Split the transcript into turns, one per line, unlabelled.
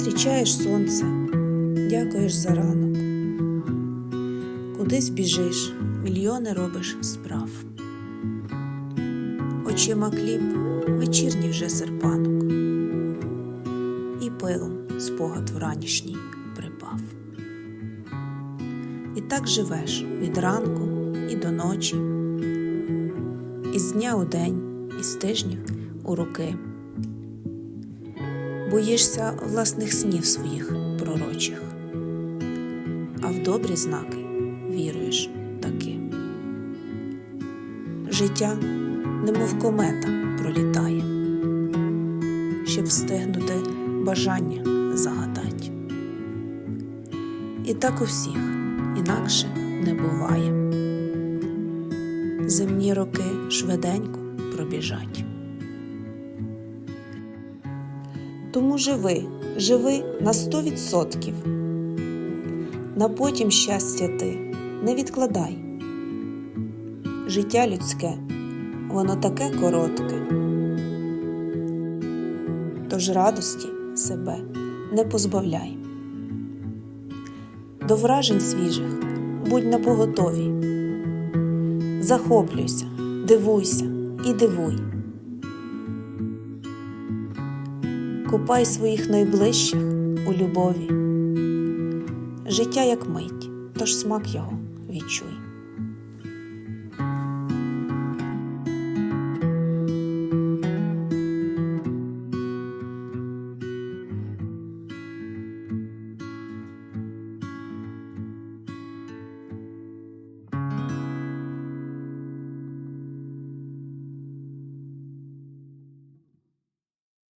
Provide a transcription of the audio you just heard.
Зустрічаєш сонце, дякуєш за ранок. Кудись біжиш, мільйони робиш справ. Очима кліп, вечірній вже серпанок. І пилом спогад вранішній припав. І так живеш від ранку і до ночі, із дня у день, із тижнів у роки. Боїшся власних снів своїх пророчих, а в добрі знаки віруєш таки. Життя, немов комета, пролітає, щоб встигнути бажання загадать. І так у всіх інакше не буває. Земні роки швиденько пробіжать. Тому живи, живи на сто відсотків. На потім щастя ти не відкладай. Життя людське, воно таке коротке. Тож радості себе не позбавляй. До вражень свіжих будь напоготові. Захоплюйся, дивуйся і дивуй. Купай своїх найближчих у любові. Життя як мить, тож смак його відчуй.